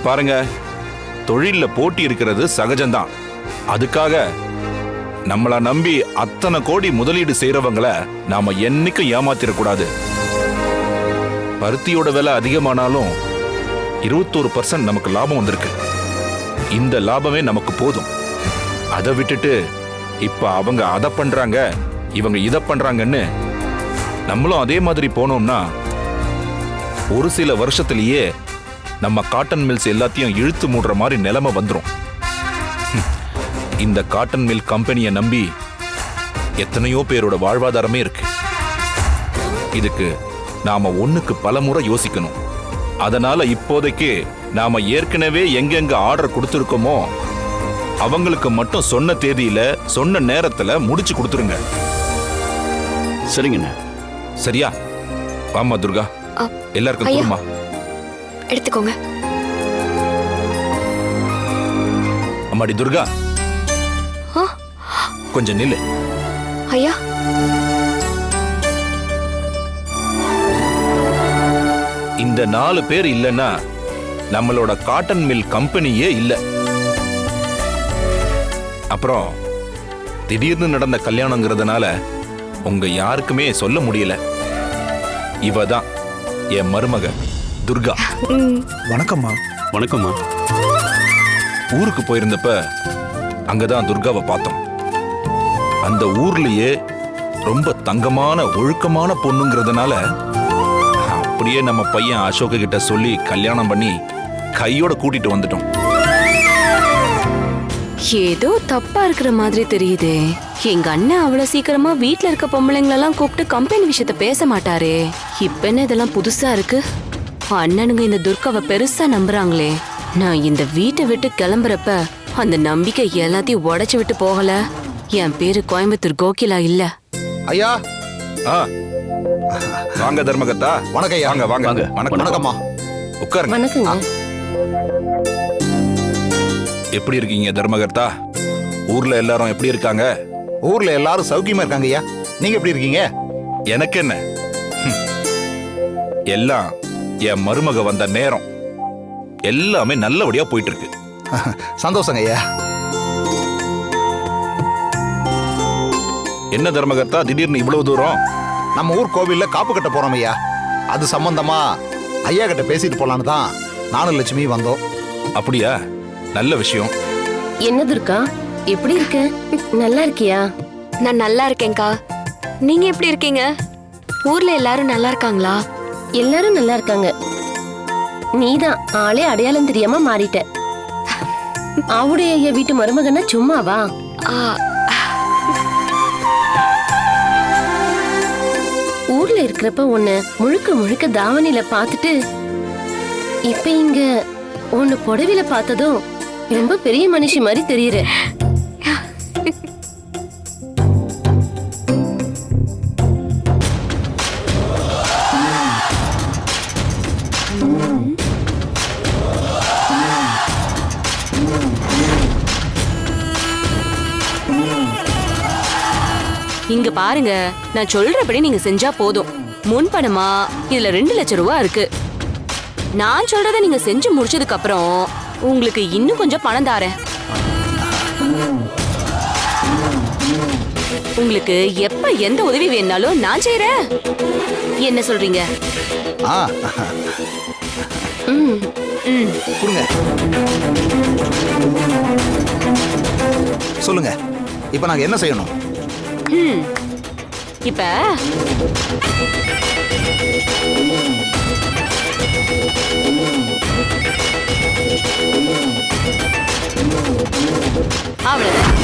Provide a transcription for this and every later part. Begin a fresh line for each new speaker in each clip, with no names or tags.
பாருங்க. தொழில்ல போட்டி இருக்கிறது சகஜம்தான். அதுக்காக நம்மளை நம்பி அத்தனை கோடி முதலீடு செய்யறவங்கள நாம என்னைக்கும் ஏமாத்திடக்கூடாது பருத்தியோட விலை அதிகமானாலும் இருபத்தோரு பர்சன்ட் நமக்கு லாபம் வந்திருக்கு. இந்த லாபமே நமக்கு போதும். அதை விட்டுட்டு இப்ப அவங்க அதை பண்றாங்க இவங்க இதை பண்றாங்கன்னு நம்மளும் அதே மாதிரி போனோம்னா ஒரு சில வருஷத்திலேயே நம்ம காட்டன் மில்ஸ் எல்லாத்தையும் இழுத்து மூடுற மாதிரி நிலைமை வந்துரும். ஹம். இந்த காட்டன் மில் கம்பெனியை நம்பி எத்தனையோ பேரோட வாழ்வாதாரமே இருக்கு. இதுக்கு நாம ஒண்ணுக்கு பல முறை யோசிக்கணும். அதனால இப்போதைக்கு நாம ஏற்கனவே எங்கெங்க ஆர்டர் கொடுத்துருக்கோமோ அவங்களுக்கு மட்டும் சொன்ன தேதியில சொன்ன நேரத்துல முடிச்சு கொடுத்துருங்க.
சரிங்கண்ணே.
சரியா? ஆமா துர்கா. எல்லாருக்கும். கொடுமா
எடுத்துக்கோங்க.
அம்மாடி துர்கா. கொஞ்சம் நில்லு.
ஐயா.
இந்த நாலு பேர் இல்லைன்னா நம்மளோட காட்டன் மில் கம்பெனியே இல்ல. அப்புறம் திடீர்னு நடந்த கல்யாணங்கிறதுனால உங்க யாருக்குமே சொல்ல முடியல. இவ தான் என் மருமக. துர்கா.
வணக்கம்மா.
வணக்கம்மா.
ஊருக்கு போயிருந்தப்ப அங்கதான் துர்காவை பார்த்தோம். அந்த ஊர்லயே ரொம்ப தங்கமான ஒழுக்கமான பொண்ணுங்கிறதுனால அப்படியே நம்ம பையன் அசோக கிட்ட சொல்லி கல்யாணம் பண்ணி கையோட கூட்டிட்டு வந்துட்டோம்.
ஏதோ தப்பா இருக்கிற மாதிரி தெரியுதே. எங்க அண்ணன் அவ்வளவு சீக்கிரமா வீட்ல இருக்க பொம்பளைங்களெல்லாம் கூப்பிட்டு கம்பெனி விஷயத்த பேச மாட்டாரே. இப்ப என்ன இதெல்லாம் புதுசா இருக்கு? அண்ணனுங்க இந்த துர்காவை பெருசா நம்புறாங்களே. நான் இந்த வீட்டை விட்டு கிளம்புறப்ப அந்த நம்பிக்கை எல்லாத்தையும் உடைச்சு விட்டு போகல. என் பேரு கோயம்புத்தூர் கோகிலா இல்ல.
ஐயா.
ஆ. வாங்க தர்மகத்தா.
வணக்கம் ஐயா.
வாங்க வாங்க.
வாங்க.
வணக்கம்.
வணக்கம்மா.
உட்காருங்க.
வணக்கங்க.
எப்படி இருக்கீங்க தர்மகர்த்தா? ஊர்ல எல்லாரும் எப்படி இருக்காங்க?
ஊர்ல எல்லாரும் சௌக்கியமா இருக்காங்க ஐயா. நீங்க எப்படி இருக்கீங்க?
எனக்கு என்ன. எல்லாம் என் மருமக வந்த நேரம். எல்லாமே நல்லபடியா போயிட்டு இருக்கு
சந்தோஷங்க ஐயா.
என்ன தர்மகர்த்தா திடீர்னு இவ்வளவு தூரம்?
நம்ம ஊர் கோவில்ல காப்பு கட்ட போறோம் ஐயா. அது சம்பந்தமா ஐயா கிட்ட பேசிட்டு போலான்னு தான் நானும் லட்சுமி வந்தோம்.
அப்படியா? நல்ல விஷயம்.
என்ன துர்கா? எப்படி இருக்க? நல்லா இருக்கியா?
நான் நல்லா இருக்கேன்க்கா நீங்க எப்படி இருக்கீங்க? ஊர்ல எல்லாரும் நல்லா இருக்காங்களா?
எல்லாரும் நல்லா இருக்காங்க. நீதான் ஆளே அடையாளம் தெரியாம மாறிட்ட. அவடைய ஐயா வீட்டு மருமகன்னா சும்மாவா? ஊர்ல இருக்கிறப்ப உன்னை முழுக்க முழுக்க தாவணியில பார்த்துட்டு இப்ப இங்க உன்னை புடவையில பார்த்ததும் ரொம்ப பெரிய மனுஷி மாதிரி தெரியுற.
பாருங்க. நான் சொல்றபடி நீங்க செஞ்சா போதும். முன்பணமா? இதுல ரெண்டு லட்சம் ரூபா இருக்கு. நான் சொல்றத நீங்க செஞ்சு முடிச்சதுக்கு அப்புறம் உங்களுக்கு இன்னும் கொஞ்சம் பணம் தாரேன். உங்களுக்கு எப்ப எந்த உதவி வேணாலும் நான் செய்யறேன் என்ன சொல்றீங்க?
சொல்லுங்க. இப்ப நாங்க என்ன செய்யணும்?
ம். இப்ப அவ்வளவுதான்.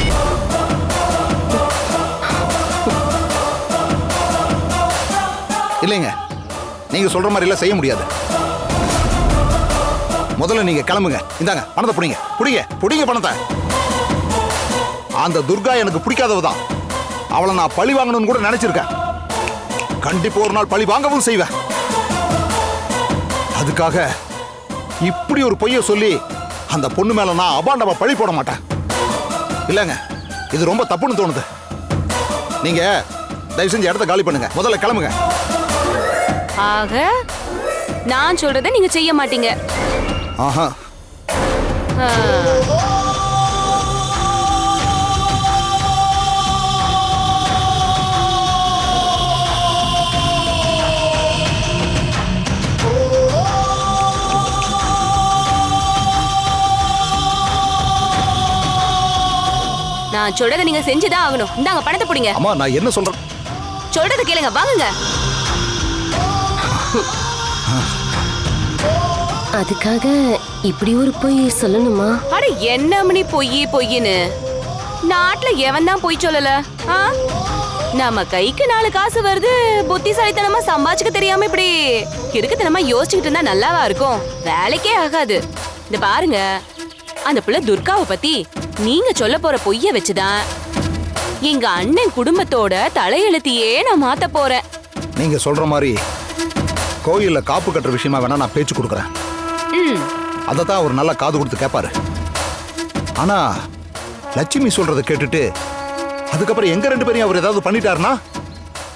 இல்லைங்க. நீங்க சொல்ற மாதிரி எல்லாம் செய்ய முடியாது. முதல்ல நீங்க கிளம்புங்க. இந்தாங்க பணத்தை புடிங்க. புடிங்க புடிங்க பணத்தை. அந்த துர்கா எனக்கு பிடிக்காதவ தான் அவளை நான் பழி வாங்கணும்னு கூட நினைச்சிருக்கேன். கண்டிப்பா ஒரு நாள் பழி வாங்கவும் செய்வேன். அதுக்காக இப்படி ஒரு பொய்ய சொல்லி அந்த பொண்ணு மேல நான் அபாண்டமா பழி போட மாட்டேன். இல்லைங்க இது ரொம்ப தப்புன்னு தோணுது. நீங்க தயவு செஞ்சு இடத்த காலி பண்ணுங்க. முதல்ல கிளம்புங்க.
ஆக நான் சொல்றத நீங்க செய்ய மாட்டீங்க.
ஆஹா.
நான் சொல்றதை நீங்க செஞ்சுதான் ஆகணும். இந்தாங்க பணத்தை பிடிங்க.
அம்மா நான் என்ன சொல்றேன்?
சொல்றதை கேளுங்க வாங்குங்க.
அதுக்காக இப்படி ஒரு பொய் சொல்லணுமா?
அட என்ன மணி பொய் பொய்ன்னு நாட்டுல எவன் தான் பொய் சொல்லல ஆ? நம்ம கைக்கு நாலு காசு வருது புத்திசாலித்தனமா சம்பாதிச்சுக்க தெரியாம இப்படி இருக்குத்தனமா யோசிச்சுக்கிட்டு இருந்தா நல்லாவா இருக்கும்? வேலைக்கே ஆகாது. இந்த பாருங்க அந்த பிள்ளை துர்காவை பத்தி நீங்க சொல்ல போற பொய்ய வச்சுதான். எங்க அண்ணன் குடும்பத்தோட தலையெழுத்தையே நான் மாத்த போறேன்.
நீங்க சொல்ற மாதிரி கோயில்ல காப்பு கட்டுற விஷயமா வேணா நான் பேச்சு கொடுக்குறேன்.
ம்.
அதை தான் அவர் நல்லா காது கொடுத்து கேட்பாரு ஆனா லட்சுமி சொல்றதை கேட்டுட்டு அதுக்கப்புறம் எங்க ரெண்டு பேரையும் அவர் ஏதாவது பண்ணிட்டாருன்னா?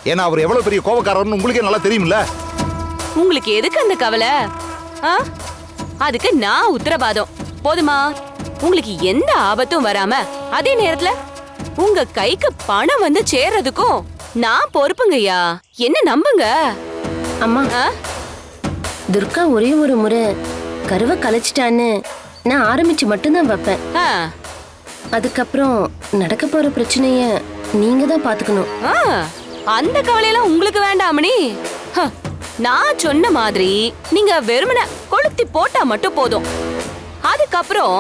ஏன்னா அவர் எவ்வளவு பெரிய கோபக்காரர்னு உங்களுக்கே நல்லா தெரியும்ல?
உங்களுக்கு எதுக்கு அந்த கவலை? ஆ? அதுக்கு நான் உத்தரவாதம். போதுமா? உங்களுக்கு எந்த ஆபத்தும் வராம அதே நேரத்துல உங்க கைக்கு பணம் வந்து சேர்றதுக்கும் நான் பொறுப்புங்கய்யா. என்ன நம்புங்க?
அம்மா? துர்கா ஒரே ஒரு முறை கருவை கலைச்சிட்டான்னு நான் ஆரம்பிச்சு மட்டும்தான் வைப்பேன். அதுக்கப்புறம் நடக்க போற பிரச்சனைய நீங்க தான் பாத்துக்கணும்.
அந்த கவலையெல்லாம் உங்களுக்கு வேண்டாமணி நான் சொன்ன மாதிரி நீங்க வெறுமன கொளுத்தி போட்டா மட்டும் போதும். அதுக்கப்புறம்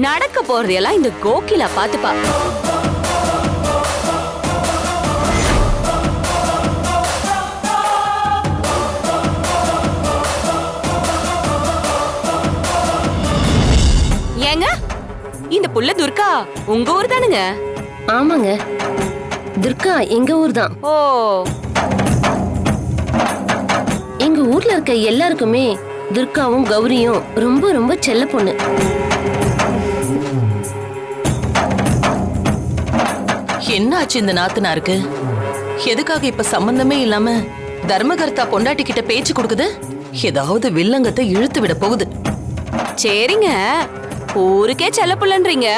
நடக்க போறதையெல்லாம் இந்த கோகிலா பாத்துப்பா ஏங்க இந்த புள்ள துர்கா உங்க ஊர் தானுங்க?
ஆமாங்க. துர்கா எங்க ஊர் தான்.
ஓ.
எங்க ஊர்ல இருக்க எல்லாருக்குமே துர்காவும் கௌரியும் ரொம்ப ரொம்ப செல்ல பொண்ணு.
என்னாச்சு இந்த நாத்தனாருக்கு? எதுக்காக இப்ப சம்பந்தமே இல்லாம தர்மகர்த்தா பொண்டாட்டி கிட்ட பேச்சு கொடுக்குது? ஏதாவது வில்லங்கத்தை இழுத்து விட போகுது.
சரிங்க. ஊருக்கே செல்ல புள்ளன்றீங்க.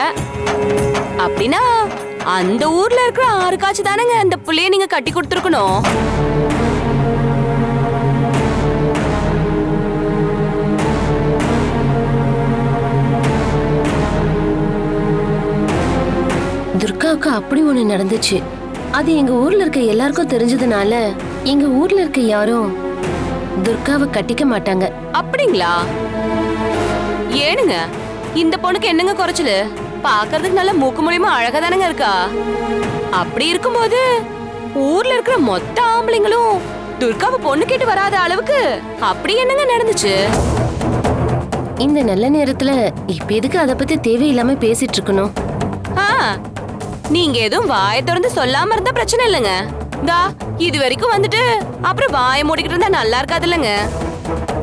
அப்படின்னா அந்த ஊர்ல இருக்கிற ஆறுக்காச்சும் தானங்க அந்த புள்ளைய நீங்க கட்டி கொடுத்துருக்கணும்.
துர்காவுக்கு அப்படி ஒண்ணு நடந்துச்சு. அது எங்க ஊர்ல இருக்க எல்லாருக்கும் தெரிஞ்சதுனால எங்க ஊர்ல இருக்க யாரும் துர்காவை கட்டிக்க மாட்டாங்க.
அப்படிங்களா? ஏனுங்க இந்த பொண்ணுக்கு என்னங்க குறைச்சலு? பாக்குறதுக்கு நல்ல மூக்கு மூலியமா அழகா தானங்க இருக்கா? அப்படி இருக்கும்போது ஊர்ல இருக்கிற மொத்த ஆம்பளைங்களும் துர்காவை பொண்ணு கேட்டு வராத அளவுக்கு அப்படி என்னங்க நடந்துச்சு?
இந்த நல்ல நேரத்துல இப்ப எதுக்கு அத பத்தி தேவையில்லாம பேசிட்டு இருக்கணும்?
நீங்க எதுவும் வாயை திறந்து சொல்லாம இருந்தா பிரச்சனை இல்லைங்க. தா இது வரைக்கும் வந்துட்டு அப்புறம் வாயை மூடிக்கிட்டு இருந்தா நல்லா இருக்காது இல்லைங்க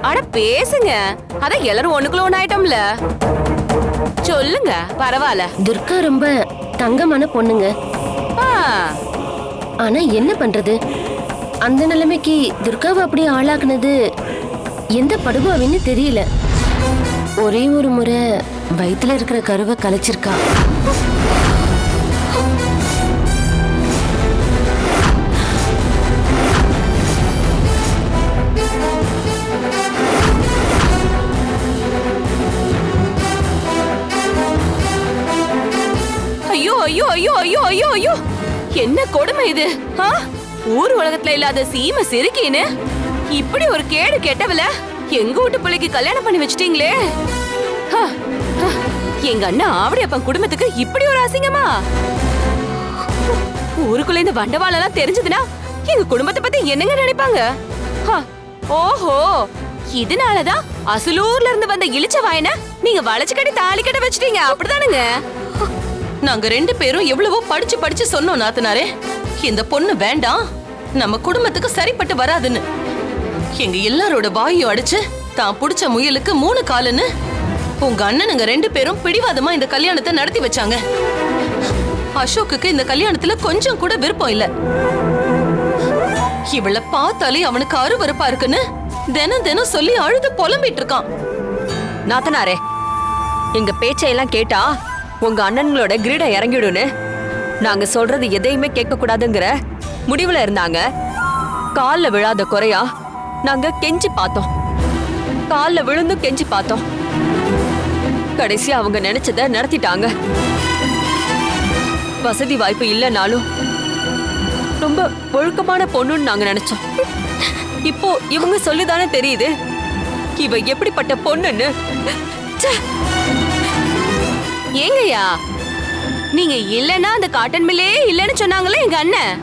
அட பேசுங்க. அதான் எல்லாரும் ஒண்ணுக்குள்ள ஒண்ணு ஆயிட்டோம்ல சொல்லுங்க பரவாயில்ல.
துர்கா ரொம்ப தங்கமான பொண்ணுங்க. ஆனா என்ன பண்றது? அந்த நிலைமைக்கு துர்காவை அப்படி ஆளாக்குனது எந்த படுபாவின்னு தெரியல. ஒரே ஒரு முறை வயித்துல இருக்கிற கருவை கலைச்சிருக்கா.
ஐயோ ஐயோ ஐயோ ஐயோ ஐயோ. என்ன கொடுமை இது? ஆ? ஊர் உலகத்துல இல்லாத சீமை சிறுக்கின்னு? இப்படி ஒரு கேடு கெட்டவல எங்க வீட்டு பிள்ளைக்கு கல்யாணம் பண்ணி வச்சிட்டீங்களே? எங்க அண்ணா எங்க அப்பன் குடும்பத்துக்கு இப்படி ஒரு அசிங்கமா? ஊருக்குள்ள இந்த வண்டவாளம் தெரிஞ்சதுன்னா எங்க குடும்பத்தை பத்தி என்னங்க நினைப்பாங்க? ஓஹோ. இதனாலதான் அசலூர்ல இருந்து வந்த இழிச்ச வாயனை நீங்க வளைச்சு கட்டி தாலி கட்ட வச்சிட்டீங்க. அப்படிதானுங்க
நாங்க ரெண்டு பேரும் எவ்வளவோ படிச்சு படிச்சு சொன்னோம் நாத்தனாரே. இந்த பொண்ணு வேண்டாம். நம்ம குடும்பத்துக்கு சரிப்பட்டு வராதுன்னு. எங்க எல்லாரோட வாயும் அடிச்சு தான் புடிச்ச முயலுக்கு மூணு காலுன்னு. உங்க அண்ணனுங்க ரெண்டு பேரும் பிடிவாதமா இந்த கல்யாணத்தை நடத்தி வச்சாங்க. அசோக்குக்கு இந்த கல்யாணத்துல கொஞ்சம் கூட விருப்பம் இல்ல. இவள பார்த்தாலே அவனுக்கு அருவருப்பா இருக்குன்னு தினம் தினம் சொல்லி அழுது புலம்பிட்டு இருக்கான்.
நாத்தனாரே எங்க பேச்சையெல்லாம் கேட்டா உங்க அண்ணன்களோட கிரீட இறங்கிடுன்னு நாங்க சொல்றது எதையுமே கேட்க கூடாதுங்கிற முடிவுல இருந்தாங்க. கால்ல விழாத குறையா நாங்க கெஞ்சி பார்த்தோம். கால்ல விழுந்தும் கெஞ்சி பார்த்தோம். கடைசி அவங்க நினைச்சத நடத்திட்டாங்க. வசதி வாய்ப்பு இல்லைனாலும் ரொம்ப ஒழுக்கமான பொண்ணுன்னு நாங்க நினைச்சோம். இப்போ இவங்க சொல்லிதானே தெரியுது. இவ எப்படிப்பட்ட பொண்ணுன்னு? ச்சே. ஏங்கய்யா? நீங்க இல்லனா அந்த காட்டன் மில்லே இல்லைன்னு சொன்னாங்களே எங்க அண்ணன்.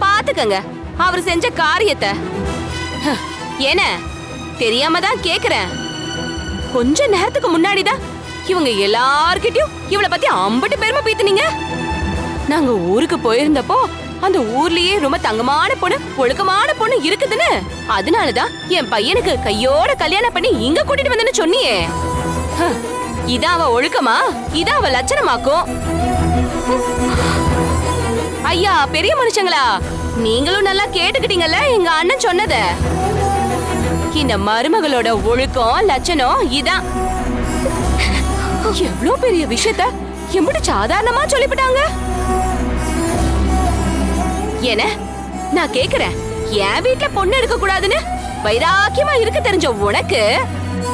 பாத்துக்கங்க அவர் செஞ்ச காரியத்தை. ஹ, தெரியாம தான் கேக்குறேன். கொஞ்ச நேரத்துக்கு முன்னாடி தான் இவங்க எல்லார்கிட்டயும் இவளை பத்தி அம்பட்டு பெருமை பீத்துனீங்க. நாங்க ஊருக்கு போயிருந்தப்போ அந்த ஊர்லயே ரொம்ப தங்கமான பொண்ணு ஒழுக்கமான பொண்ணு இருக்குதுன்னு. அதனாலதான் என் பையனுக்கு கையோட கல்யாணம் பண்ணி இங்க கூட்டிட்டு வந்தேன்னு சொன்னியே. ஹ, இதான் அவ ஒழுக்கமா? இதான் அவ லட்சணமாக்கும்? ஐயா பெரிய மனுஷங்களா? நீங்களும் நல்லா கேட்டுக்கிட்டீங்கல்ல எங்க அண்ணன் சொன்னத? இந்த மருமகளோட ஒழுக்கம் லட்சணம் இதான். எவ்வளவு பெரிய விஷயத்த எம்பிட்டு சாதாரணமா சொல்லிவிட்டாங்க? என்ன? நான் கேக்குறேன். என் வீட்ல பொண்ணு எடுக்க கூடாதுன்னு வைராக்கியமா இருக்க தெரிஞ்ச உனக்கு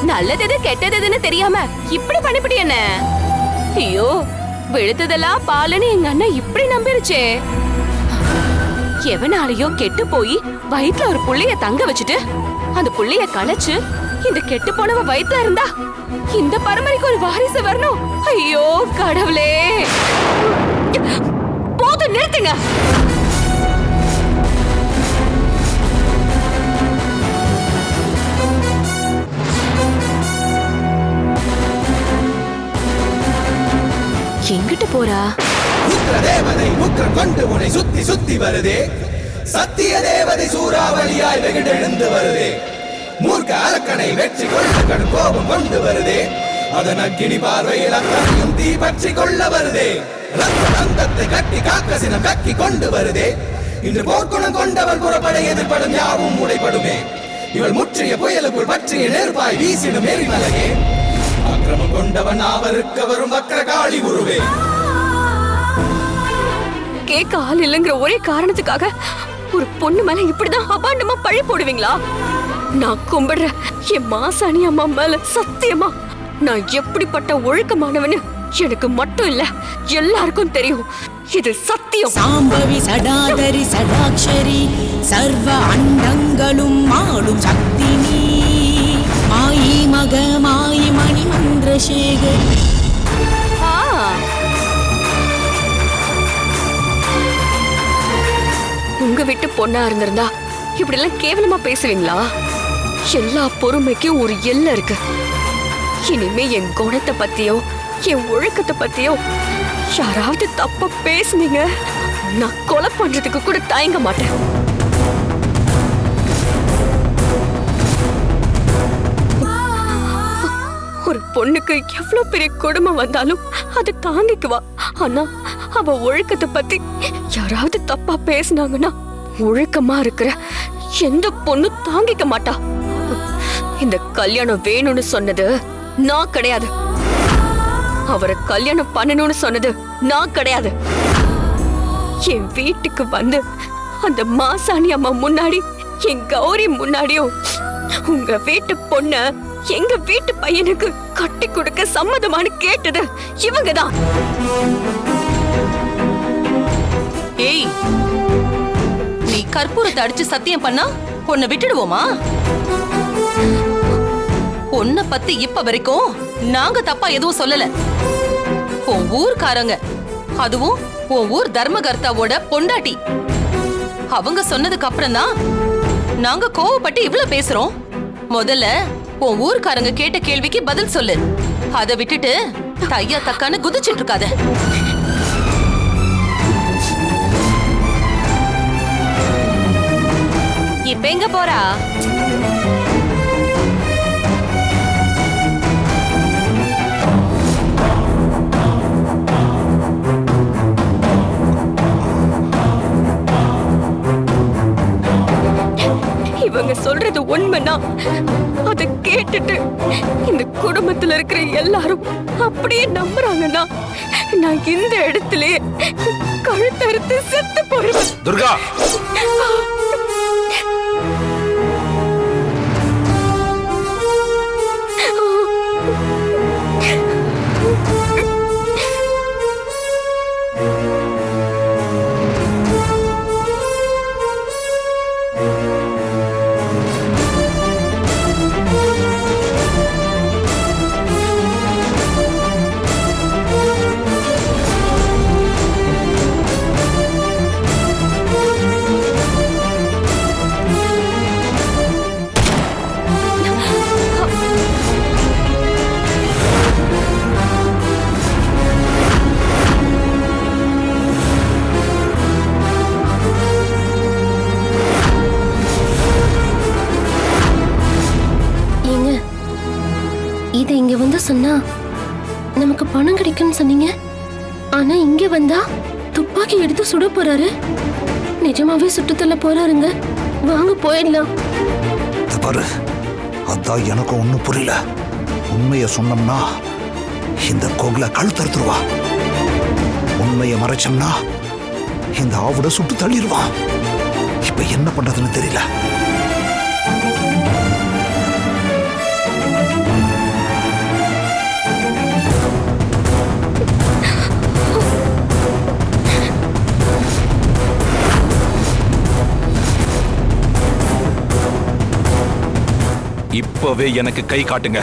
நல்லது எது கெட்டது எதுன்னு தெரியாம இப்படி பண்ணிவிட்டு என்ன? ஐயோ வெளுத்ததெல்லாம் பாலுன்னு எங்க அண்ணன் இப்படி நம்பிருச்சே. எவனாலயோ கெட்டு போய் வயிற்றுல ஒரு புள்ளைய தங்க வச்சுட்டு அந்த புள்ளைய களைச்சு இந்த கெட்டு போனவ வயிற்றுல இருந்தா இந்த பரம்பரைக்கு ஒரு வாரிசு வரணும். ஐயோ கடவுளே. போதும் நிறுத்துங்க.
தேவதை முற்றம் கொண்டு உனை சுத்தி சுத்தி வருதே. சத்திய தேவதை சூறாவளியாய் வெகுடெழுந்து வருதே. மூர்க்க அரக்கனை வெற்றி கொண்டு கடும் கோபம் கொண்டு வருதே. அதன் அக்கினி பார்வையில் அத்தனையும் தீ பற்றி கொள்ள வருதே. ரத்த தந்தத்தை கட்டி காக்க சினம் கக்கி கொண்டு வருதே. இன்று போர்க்குணம் கொண்டவர் புறப்பட எதிர்ப்படும் யாவும் உடைப்படுமே. இவள் முற்றிய புயலுக்குள் பற்றிய நெருப்பாய் வீசிடும் எரிமலையே. அக்கிரமம் கொண்டவன் அவருக்கு வரும் வக்கர காளி உருவே.
கேட்க ஆள் இல்லைங்கிற ஒரே காரணத்துக்காக ஒரு பொண்ணு மேல இப்படிதான் அபாண்டமா பழி போடுவீங்களா? நான் கும்பிடுற என் மாசாணி அம்மா மேல சத்தியமா நான் எப்படிப்பட்ட ஒழுக்கமானவன்னு எனக்கு மட்டும் இல்ல எல்லாருக்கும் தெரியும். இது சத்தியம்.
சாம்பவி சடாதரி சடாட்சரி சர்வ அண்டங்களும் ஆளும் சக்தி நீ. மாயி மக மாயி மணி மந்திரசேகரி
உங்க வீட்டு பொண்ணா இருந்திருந்தா இப்படி எல்லாம் கேவலமா பேசுவீங்களா? எல்லா பொறுமைக்கும் ஒரு எல்லை இருக்கு. இனிமே என் குணத்தை பத்தியோ என் ஒழுக்கத்தை பத்தியோ யாராவது தப்ப பேசுனீங்க. நான் கொலை பண்றதுக்கு கூட தயங்க மாட்டேன். பொண்ணுக்கு எவ்வளவு பெரிய கொடுமை வந்தாலும் அது தாங்கிக்குவா. ஆனா அவ ஒழுக்கத்தை பத்தி யாராவது தப்பா பேசுனாங்கன்னா ஒழுக்கமா இருக்கிற எந்த பொண்ணு தாங்கிக்க மாட்டா. இந்த கல்யாணம் வேணும்னு சொன்னது நான் கிடையாது. அவரை கல்யாணம் பண்ணணும்னு சொன்னது நான் கிடையாது. என் வீட்டுக்கு வந்து அந்த மாசாணி அம்மா முன்னாடி என் கௌரி முன்னாடியும் உங்க வீட்டு பொண்ண எங்க வீட்டு பையனுக்கு கட்டி கொடுக்க சம்மதமானு கேட்டது இவங்கதான்.
ஏய் நீ கற்பூரத்தை அடிச்சு சத்தியம் பண்ணா உன்னை விட்டுடுவோமா? உன்னை பத்தி இப்ப வரைக்கும் நாங்க தப்பா எதுவும் சொல்லல. உன் ஊர்க்காரங்க அதுவும் உன் ஊர் தர்மகர்த்தாவோட பொண்டாட்டி. அவங்க சொன்னதுக்கு அப்புறம் தான் நாங்க கோவப்பட்டு இவ்வளவு பேசுறோம். முதல்ல உன் ஊர்க்காரங்க கேட்ட கேள்விக்கு பதில் சொல்லு. அதை விட்டுட்டு தையா தக்கான்னு குதிச்சிட்டு இருக்காத.
இப்ப எங்க போறா? இவங்க சொல்றது உண்மைன்னா
கேட்டுட்டு இந்த குடும்பத்துல இருக்கிற எல்லாரும் அப்படியே நம்புறாங்கன்னா நான் இந்த இடத்துலயே கழுத்தறுத்து செத்து போயிடுவேன்
துர்கா!
போறாருங்க. வாங்க போயிடலாம்.
பாரு. அதான் எனக்கும் ஒன்றும் புரியல. உண்மையை சொன்னோம்னா இந்த கோகில கழுத்தறுத்துருவா உண்மையை மறைச்சோம்னா இந்த ஆவுட சுட்டு தள்ளிடுவான் இப்ப என்ன பண்றதுன்னு தெரியல.
இப்பவே எனக்கு கை காட்டுங்க.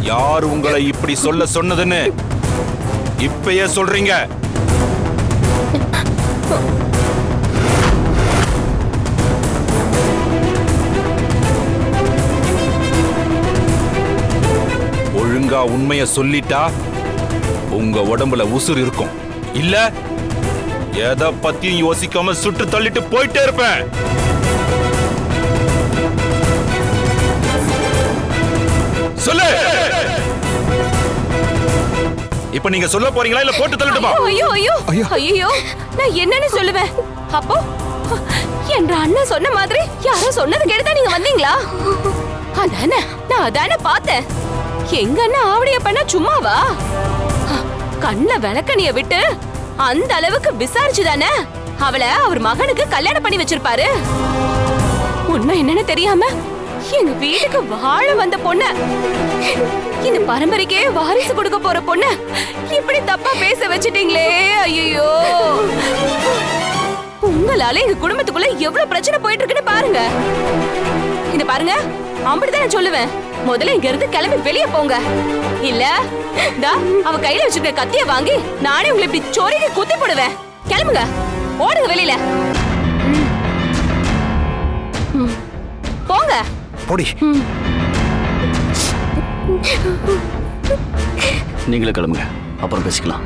யார் உங்களை இப்படி சொல்ல சொன்னதுன்னு இப்பயே சொல்றீங்க. ஒழுங்கா உண்மைய சொல்லிட்டா உங்க உடம்புல உசுர் இருக்கும். இல்ல? எதை பத்தியும் யோசிக்காம சுட்டு தள்ளிட்டு போயிட்டே இருப்பேன். சொல்லு. இப்ப நீங்க சொல்ல போறீங்களா இல்ல போட்டு தள்ளட்டுமா?
ஐயோ ஐயோ ஐயோ. நான் என்னன்னு சொல்லுவேன். அப்போ என்ற அண்ணன் சொன்ன மாதிரி யாரோ சொன்னது கேட்டுதான் நீங்க வந்தீங்களா? அதானே நான் அதானே பார்த்தேன். எங்க அண்ணன் ஆவடிய பண்ண சும்மாவா? கண்ணுல விளக்கணிய விட்டு அந்த அளவுக்கு விசாரிச்சு தானே? அவளை அவர் மகனுக்கு கல்யாணம் பண்ணி வச்சிருப்பாரு. உண்மை என்னன்னு தெரியாம எங்க வீட்டுக்கு வாழ வந்த பொண்ண. இந்த பரம்பரைக்கே வாரிசு கொடுக்க போற பொண்ண இப்படி தப்பா பேச வச்சிட்டீங்களே ஐயோ உங்களால எங்க குடும்பத்துக்குள்ள எவ்வளவு பிரச்சனை போயிட்டு இருக்குன்னு பாருங்க. இந்த பாருங்க அப்படிதான் நான் சொல்லுவேன். முதல்ல இங்க இருந்து கிளம்பி வெளிய போங்க. இல்ல தா அவ கையில வச்சிருக்க கத்திய வாங்கி நானே உங்களை இப்படி சொருகி குத்தி போடுவேன். கிளம்புங்க ஓடுங்க வெளியில. ம். போங்க.
போடி.
நீங்களே கிளம்புங்க. அப்புறம் பேசிக்கலாம்.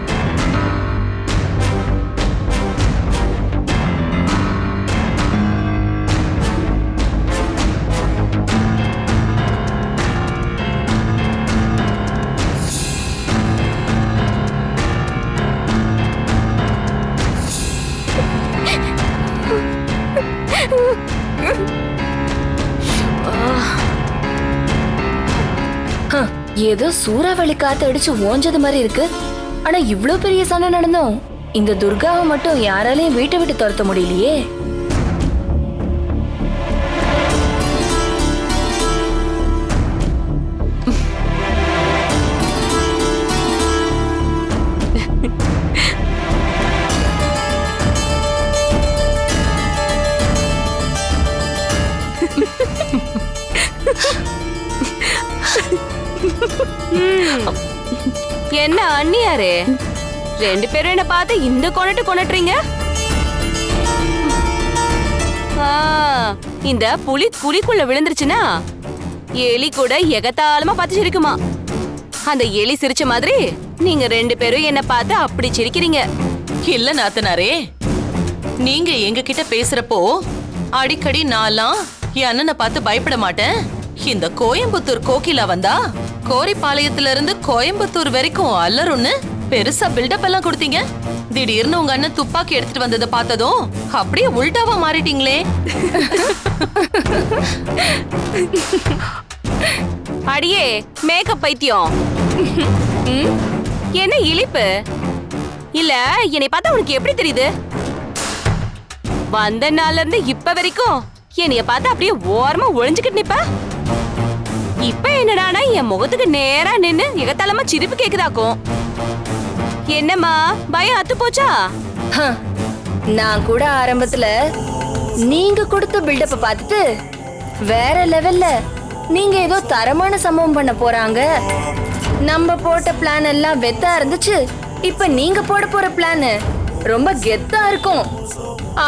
ஏதோ சூறாவளி காத்து அடிச்சு ஓஞ்சது மாதிரி இருக்கு? ஆனா இவ்ளோ பெரிய சண்டை நடந்தோம் இந்த துர்காவை மட்டும் யாராலையும் வீட்டை விட்டு துரத்த முடியலையே.
என்ன அண்ணியாரே? ரெண்டு பேரும் என்ன பார்த்து இந்த கொனட்டு கொனட்டுறீங்க ஆ, இந்த புலி குழிக்குள்ள விழுந்துருச்சுன்னா எலி கூட எகத்தாளமா பார்த்து சிரிக்குமா? அந்த எலி சிரிச்ச மாதிரி நீங்க ரெண்டு பேரும் என்ன பார்த்து அப்படி சிரிக்கிறீங்க.
இல்ல நாத்தனாரே நீங்க எங்க கிட்ட பேசுறப்போ அடிக்கடி நான்லாம் என் அண்ணனை பார்த்து பயப்பட மாட்டேன். இந்த கோயம்புத்தூர் கோகிலா வந்தா கோரிப்பாளையத்துல இருந்து கோயம்புத்தூர் வரைக்கும் அல்லருன்னு பெருசா பில்டப் எல்லாம் கொடுத்தீங்க. திடீர்னு உங்க அண்ணன் துப்பாக்கி எடுத்துட்டு வந்ததை பார்த்ததும் அப்படியே உல்டாவா மாறிட்டீங்களே.
அடியே மேக்கப் பைத்தியம். என்ன இழிப்பு? இல்ல என்னை பார்த்தா உனக்கு எப்படி தெரியுது? வந்த நாள்ல இருந்து இப்ப வரைக்கும் என்னைய பார்த்தா அப்படியே ஓரமா ஒளிஞ்சுக்கிட்டு நிப்ப. இப்ப என்னடானா என் முகத்துக்கு நேரா நின்னு எகத்தலமா சிரிப்பு கேக்குதாக்கும்? என்னம்மா பயம் அத்து போச்சா?
நான் கூட ஆரம்பத்துல நீங்க கொடுத்த பில்டப்ப பார்த்துட்டு வேற லெவல்ல நீங்க ஏதோ தரமான சம்பவம் பண்ண போறாங்க. நம்ம போட்ட பிளான் எல்லாம் வெத்தா இருந்துச்சு. இப்ப நீங்க போட போற பிளான் ரொம்ப கெத்தா இருக்கும்.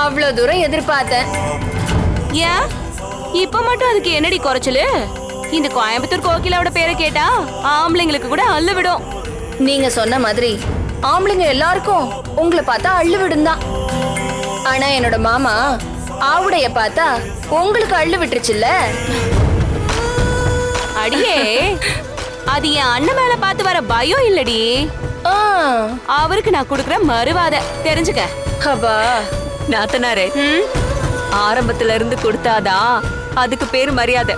அவ்வளவு தூரம் எதிர்பார்த்தேன்.
ஏன்? இப்ப மட்டும் அதுக்கு என்னடி குறைச்சலு? இந்த கோயம்புத்தூர் கோகிலாவோட பேரை கேட்டா ஆம்பளைங்களுக்கு கூட அள்ளு விடும்
நீங்க சொன்ன மாதிரி ஆம்பளைங்க எல்லாருக்கும் உங்களை பார்த்தா அள்ளு விடுந்தான் ஆனா என்னோட மாமா ஆவுடைய பார்த்தா உங்களுக்கு அள்ளு விட்டுருச்சுல்ல
அடியே அது என் அண்ணன் மேல பார்த்து வர பயம் இல்லடி. அவருக்கு நான் கொடுக்குற மறுவாத. தெரிஞ்சுக்க.
அப்பா.
நாத்தனாரே ஆரம்பத்துல இருந்து கொடுத்தாதான் அதுக்கு பேரு மரியாதை.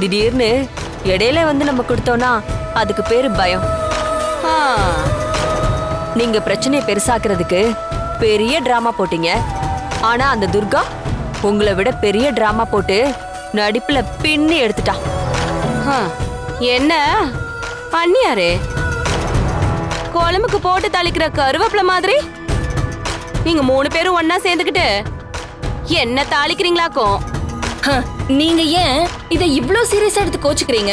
திடீர்னு இடையில வந்து நம்ம கொடுத்தோம்னா அதுக்கு பேரு பயம். நீங்க பிரச்சனையை பெருசாக்குறதுக்கு பெரிய டிராமா போட்டீங்க. ஆனா அந்த துர்கா உங்களை விட பெரிய டிராமா போட்டு நடிப்புல பின்னி எடுத்துட்டா என்ன? பண்ணியாரே குழம்புக்கு போட்டு தாளிக்கிற கருவேப்பிலை மாதிரி? நீங்க மூணு பேரும் ஒன்னா சேர்ந்துக்கிட்டு என்ன தாளிக்கிறீங்களாக்கும்?
நீங்க ஏன் இதை இவ்ளோ சீரியஸா எடுத்து கோச்சுக்கிறீங்க?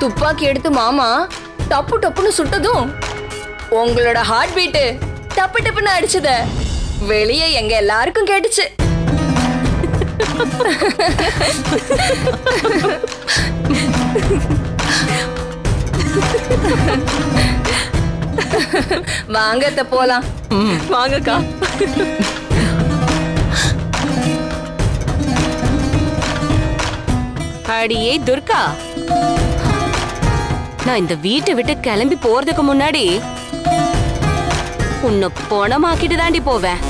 துப்பாக்கி எடுத்து மாமா டப்பு டப்புன்னு சுட்டதும் உங்களோட ஹார்ட் பீட்டு டப்பு டப்புன்னு அடிச்சத வெளியே எங்க எல்லாருக்கும் கேட்டுச்சு. வாங்க அத்தை போலாம்.
வாங்கக்கா. அடியே துர்கா. நான் இந்த வீட்டை விட்டு கிளம்பி போறதுக்கு முன்னாடி உன்னை பணமாக்கிட்டு தாண்டி போவேன்.